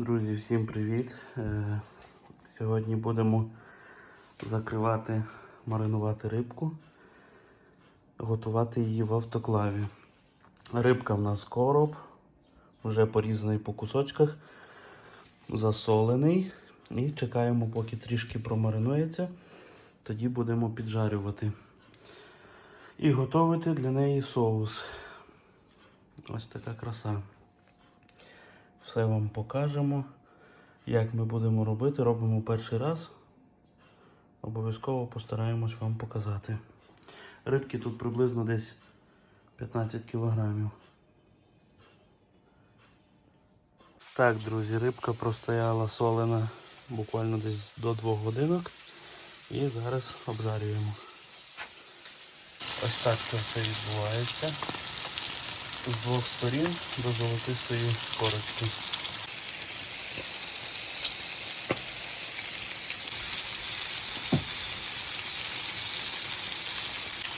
Друзі, всім привіт! Е, Сьогодні будемо закривати, маринувати рибку, готувати її в автоклаві. Рибка в нас короб, вже порізаний по кусочках, засолений. І чекаємо, поки трішки промаринується. Тоді будемо піджарювати. І готувати для неї соус. Ось така краса. Все вам покажемо, як ми будемо робити. Робимо перший раз. Обов'язково постараємось вам показати. Рибки тут приблизно десь 15 кілограмів. Так, друзі, рибка простояла солена буквально десь до 2 годинок. І зараз обжарюємо. Ось так це все відбувається з двох сторін до золотистої корочки.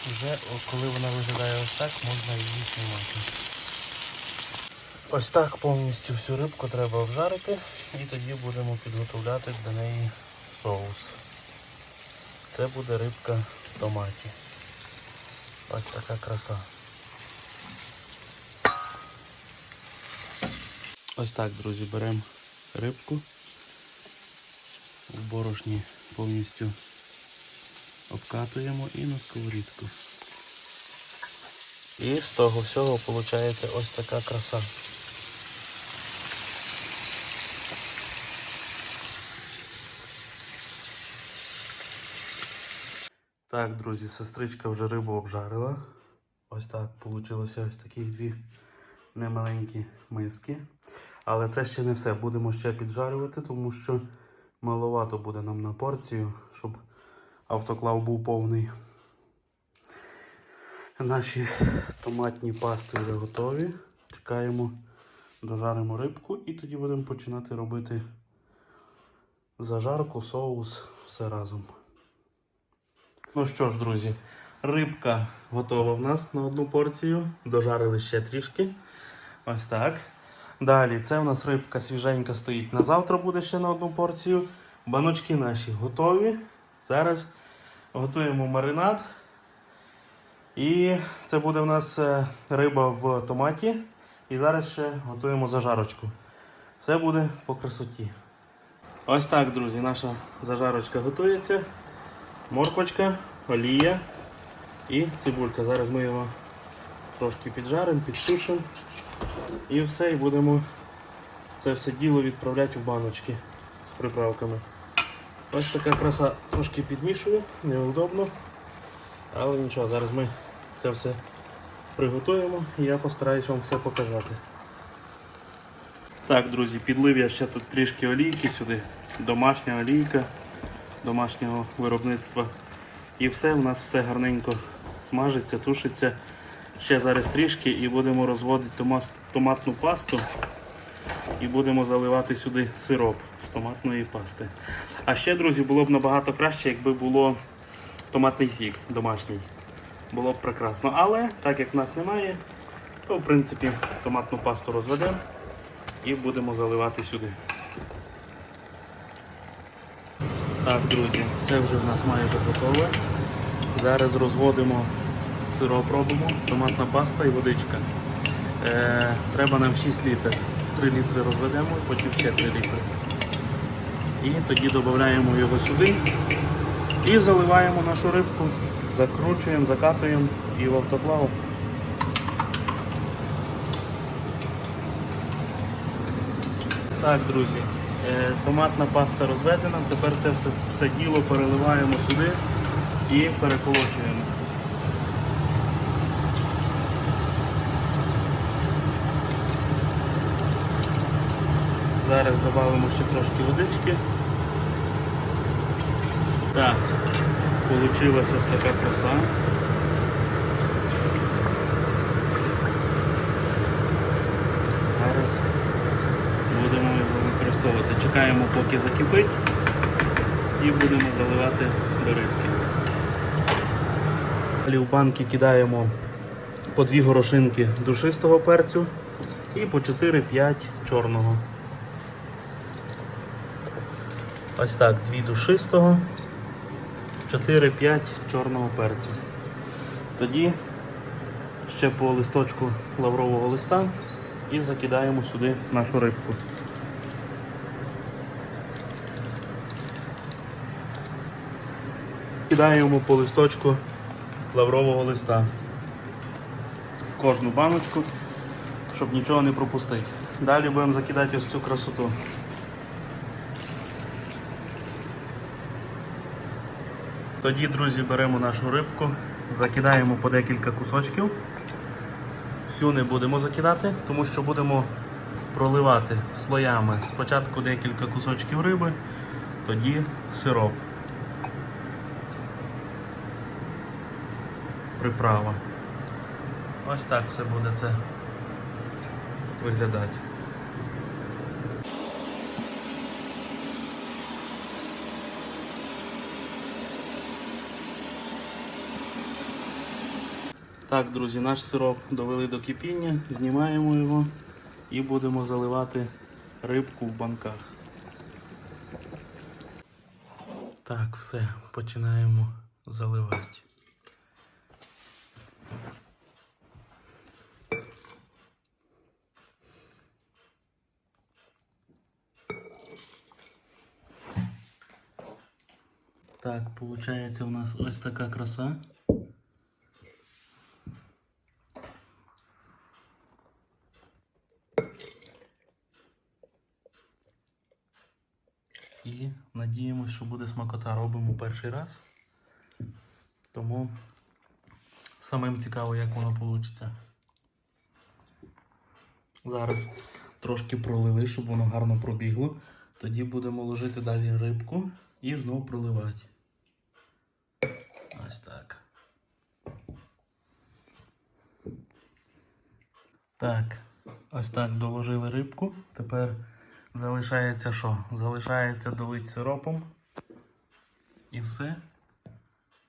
Вже коли вона виглядає ось так, можна її знімати. Ось так повністю всю рибку треба обжарити і тоді будемо підготовляти для неї соус. Це буде рибка в томаті. Ось така краса. Ось так, друзі, беремо рибку в борошні повністю обкатуємо і на сковорідку. І з того всього виходить ось така краса. Так, друзі, сестричка вже рибу обжарила. Ось так вийшло ось такі дві немаленькі миски. Але це ще не все. Будемо ще піджарювати, тому що маловато буде нам на порцію, щоб автоклав був повний. Наші томатні пасти вже готові. Чекаємо, дожаримо рибку і тоді будемо починати робити зажарку, соус, все разом. Ну що ж, друзі, рибка готова в нас на одну порцію. Дожарили ще трішки. Ось так. Далі, це у нас рибка свіженька стоїть. На завтра буде ще на одну порцію. Баночки наші готові. Зараз готуємо маринад. І це буде у нас е, риба в томаті. І зараз ще готуємо зажарочку. Все буде по красоті. Ось так, друзі, наша зажарочка готується. Морквочка, олія і цибулька. Зараз ми його трошки піджаримо, підсушимо. І все, і будемо це все діло відправляти в баночки з приправками. Ось така краса трошки підмішую, неудобно. Але нічого, зараз ми це все приготуємо і я постараюсь вам все показати. Так, друзі, підлив я ще тут трішки олійки сюди. Домашня олійка домашнього виробництва. І все, у нас все гарненько смажиться, тушиться. Ще зараз трішки і будемо розводити томатну пасту і будемо заливати сюди сироп з томатної пасти. А ще, друзі, було б набагато краще, якби було томатний сік домашній. Було б прекрасно. Але так як в нас немає, то в принципі томатну пасту розведемо і будемо заливати сюди. Так, друзі, це вже в нас майже готове. Зараз розводимо сироп робимо, томатна паста і водичка. Е, треба нам 6 літрів. 3 літри розведемо, потім ще 3 літри. І тоді додаємо його сюди і заливаємо нашу рибку, закручуємо, закатуємо і в автоклав. Так, друзі, е, томатна паста розведена, тепер це все, все діло переливаємо сюди і переколочуємо. Зараз додамо ще трошки водички. Так, вийшла ось така краса. Зараз будемо його використовувати. Чекаємо, поки закипить і будемо заливати до рибки. Далі в банки кидаємо по дві горошинки душистого перцю і по 4-5 чорного. Ось так, дві душистого, 4-5 чорного перцю. Тоді ще по листочку лаврового листа і закидаємо сюди нашу рибку. Кидаємо по листочку лаврового листа в кожну баночку, щоб нічого не пропустити. Далі будемо закидати ось цю красоту. Тоді, друзі, беремо нашу рибку, закидаємо по декілька кусочків. Всю не будемо закидати, тому що будемо проливати слоями. Спочатку декілька кусочків риби, тоді сироп. Приправа. Ось так все буде це виглядати. Так, друзі, наш сироп довели до кипіння, знімаємо його і будемо заливати рибку в банках. Так, все, починаємо заливати. Так, виходить у нас ось така краса. І надіємося, що буде смакота. Робимо перший раз. Тому самим цікаво, як воно вийде. Зараз трошки пролили, щоб воно гарно пробігло. Тоді будемо ложити далі рибку і знову проливати. Ось так. Так, ось так доложили рибку. Тепер залишається що? Залишається долити сиропом. І все.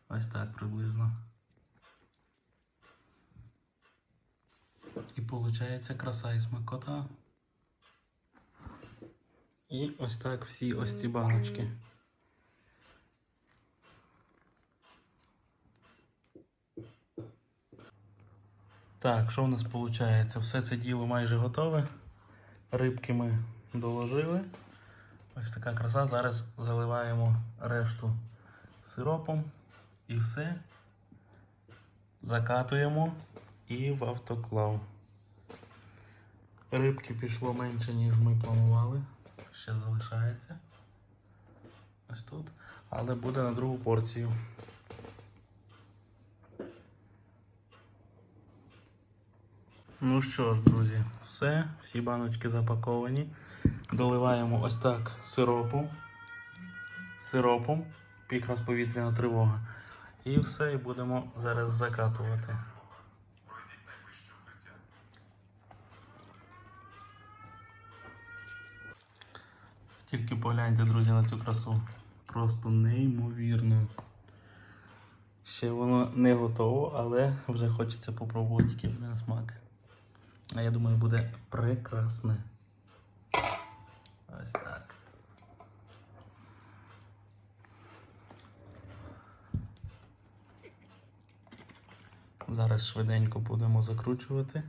Ось так приблизно. І виходить краса і смакота. І ось так всі ось ці баночки. Так, що в нас виходить? Все це діло майже готове. Рибки ми доложили. Ось така краса. Зараз заливаємо решту сиропом і все. Закатуємо і в автоклав. Рибки пішло менше, ніж ми планували. Ще залишається. Ось тут. Але буде на другу порцію. Ну що ж, друзі, все, всі баночки запаковані. Доливаємо ось так сиропом. Сиропом, якраз повітряна тривога. І все, і будемо зараз закатувати. Тільки погляньте, друзі, на цю красу. Просто неймовірно. Ще воно не готово, але вже хочеться попробувати який буде смак. А я думаю, буде прекрасне. Ось так. Зараз швиденько будемо закручувати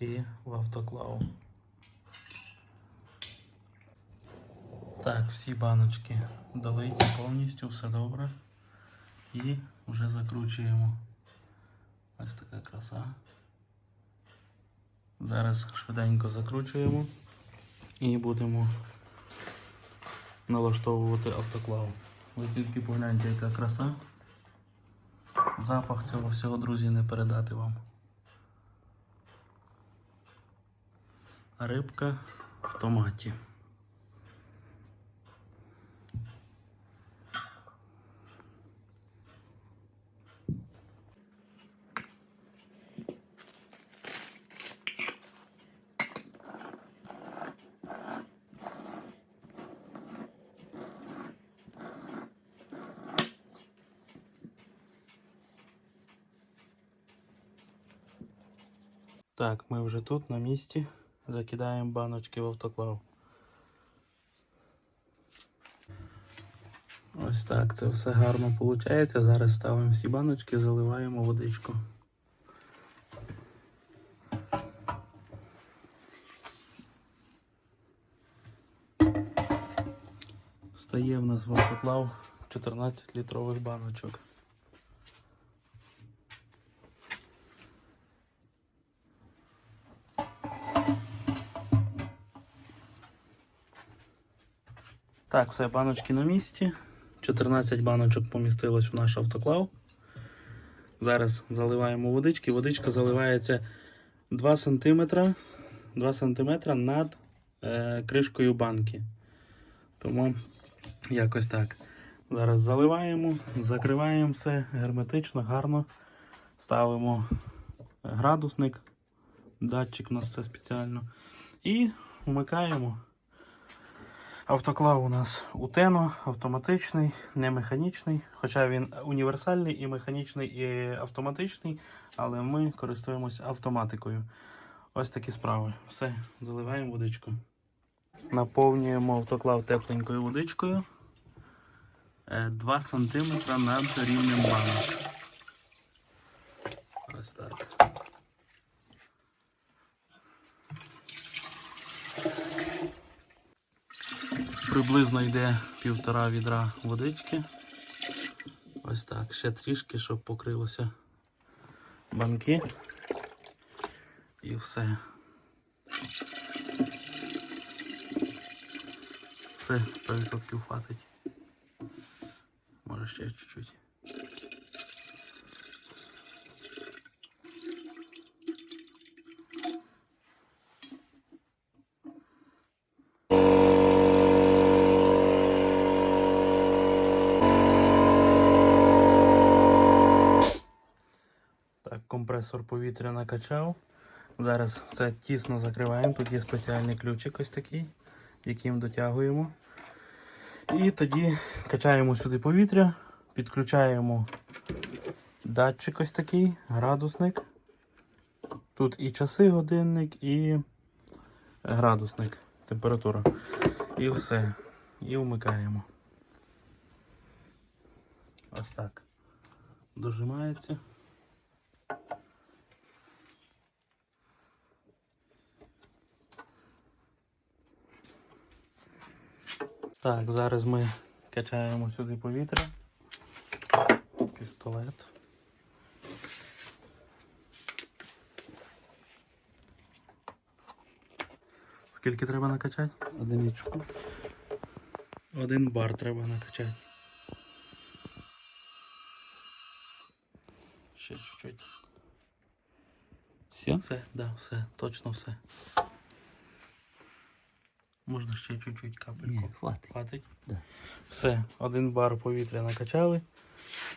і в автоклав. Так, всі баночки долиті повністю, все добре. І вже закручуємо. Ось така краса. Зараз швиденько закручуємо і будемо налаштовувати автоклав. Ви тільки погляньте, яка краса. Запах цього всього, друзі, не передати вам. Рибка в томаті. Так, ми вже тут на місці. Закидаємо баночки в автоклав. Ось так це все гарно виходить. Зараз ставимо всі баночки, заливаємо водичку. Стає в нас в автоклав 14 літрових баночок. Так, все, баночки на місці. 14 баночок помістилось в наш автоклав. Зараз заливаємо водички. Водичка заливається 2 см, 2 см над е, кришкою банки. Тому якось так. Зараз заливаємо, закриваємо все герметично, гарно. Ставимо градусник, датчик у нас все спеціально. І вмикаємо. Автоклав у нас Утено, автоматичний, не механічний, хоча він універсальний і механічний, і автоматичний, але ми користуємося автоматикою. Ось такі справи. Все, заливаємо водичку. Наповнюємо автоклав тепленькою водичкою. 2 см над рівнем банок. Ось так. Приблизно йде півтора відра водички. Ось так. Ще трішки, щоб покрилося банки. І все. Все 100% хватить. Може ще чуть-чуть. Так, компресор повітря накачав. Зараз це тісно закриваємо. Тут є спеціальний ключик ось такий, яким дотягуємо. І тоді качаємо сюди повітря, підключаємо датчик ось такий, градусник. Тут і часи, годинник, і градусник, температура. І все. І вмикаємо. Ось так. Дожимається. Так, зараз ми качаємо сюди повітря. Пістолет. Скільки треба накачати? Одиничку. Один бар треба накачати. Ще чуть-чуть. Все? Все, да, все, точно все. Можна ще чуть-чуть капельку. Ні, хватить. Хватить? Да. Все, один бар повітря накачали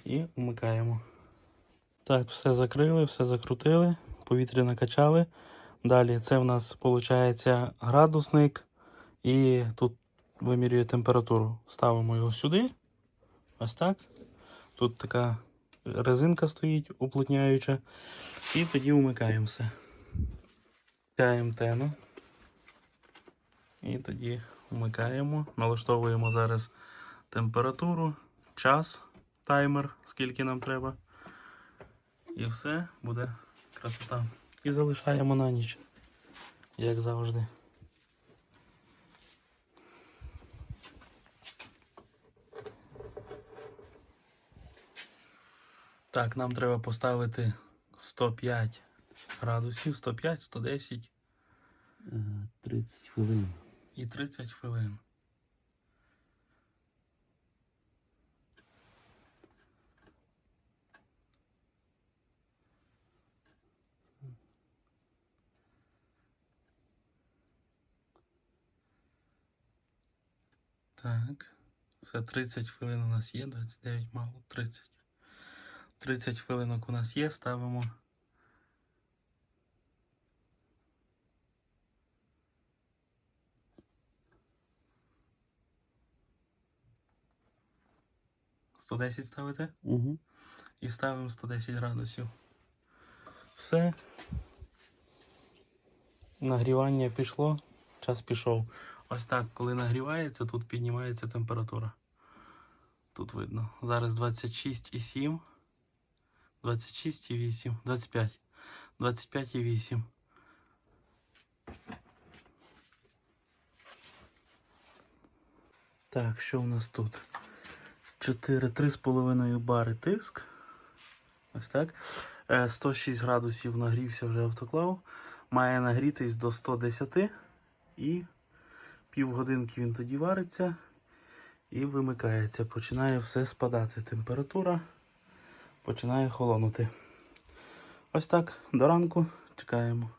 і вмикаємо. Так, все закрили, все закрутили, повітря накачали. Далі це в нас виходить градусник, і тут вимірює температуру. Ставимо його сюди. Ось так. Тут така резинка стоїть уплотняюча. І тоді вмикаємо все. Втяємо тену. І тоді вмикаємо. Налаштовуємо зараз температуру, час, таймер, скільки нам треба. І все буде красота. І залишаємо на ніч, як завжди. Так, нам треба поставити 105 градусів, 105, 110 Е, 30 хвилин. І 30 хвилин. Так. Все 30 хвилин у нас є, 29 мало, 30. 30 хвилинок у нас є, ставимо. Сто десять ставите? Угу. І ставимо 110 градусів. Все. Нагрівання пішло, час пішов. Ось так, коли нагрівається, тут піднімається температура. Тут видно. Зараз 26,7. 26,8. 25. 25,8. Так, що в нас тут? 4, 3,5 бари тиск. Ось так. Е, 106 градусів нагрівся вже автоклав. Має нагрітись до 110 і півгодинки він тоді вариться і вимикається. Починає все спадати. Температура починає холонути. Ось так, до ранку чекаємо.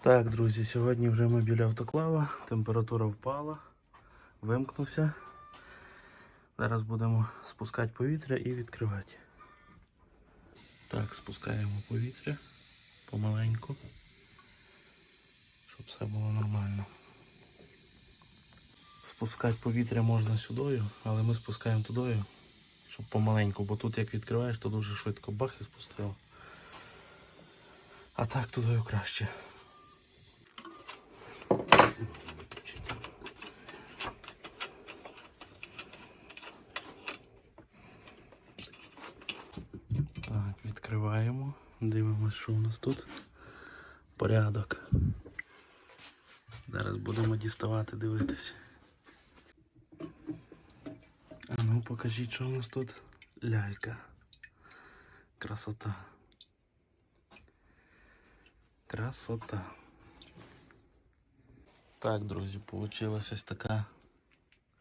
Так, друзі, сьогодні вже ми біля автоклава. Температура впала, вимкнувся. Зараз будемо спускати повітря і відкривати. Так, спускаємо повітря помаленьку, щоб все було нормально. Спускати повітря можна сюдою, але ми спускаємо тудою, щоб помаленьку, бо тут як відкриваєш, то дуже швидко бах і спустило. А так тудою краще. Дивимося, що у нас тут. Порядок. Зараз будемо діставати, дивитися. А ну покажіть, що у нас тут лялька. Красота. Красота. Так, друзі, получилась ось така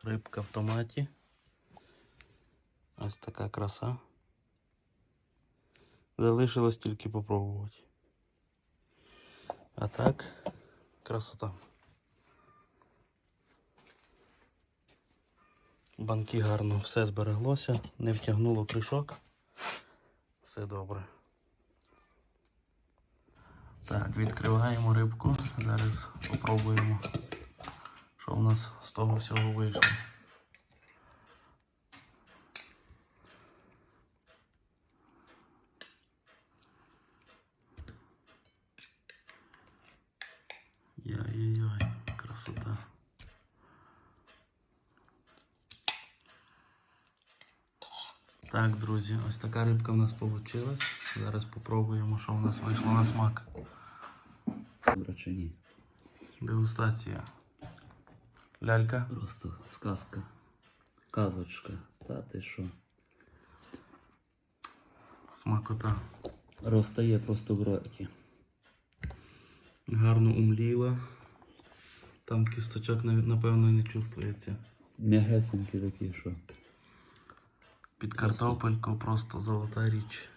рибка в томаті. Ось така краса. Залишилось тільки попробувати. А так, красота. Банки гарно все збереглося, не втягнуло кришок. Все добре. Так, відкриваємо рибку. Зараз попробуємо, що в нас з того всього вийшло. Яй-яй-яй, красота. Так, друзі, ось така рибка в нас вийшла. Зараз попробуємо, що в нас вийшло на смак. Добре чи ні? Дегустація. Лялька. Просто сказка. Казочка. Та ти що? Смакота. Розтає просто в роті. Гарно умліла. Там кісточок напевно не чувствується. М'ягесенькі такі, що. Під картопельку просто золота річ.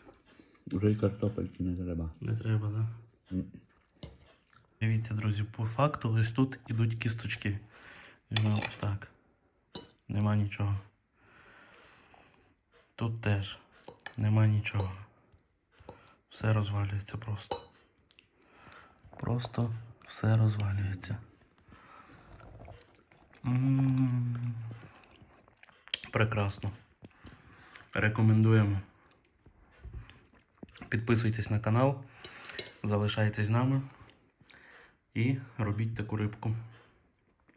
Вже й картопельки не треба. Не треба, так? М. Дивіться, друзі, по факту ось тут ідуть кісточки. Ну, ось так. Нема нічого. Тут теж нема нічого. Все розвалюється просто. Просто все розвалюється. М. Прекрасно. Рекомендуємо. Підписуйтесь на канал, залишайтесь з нами і робіть таку рибку.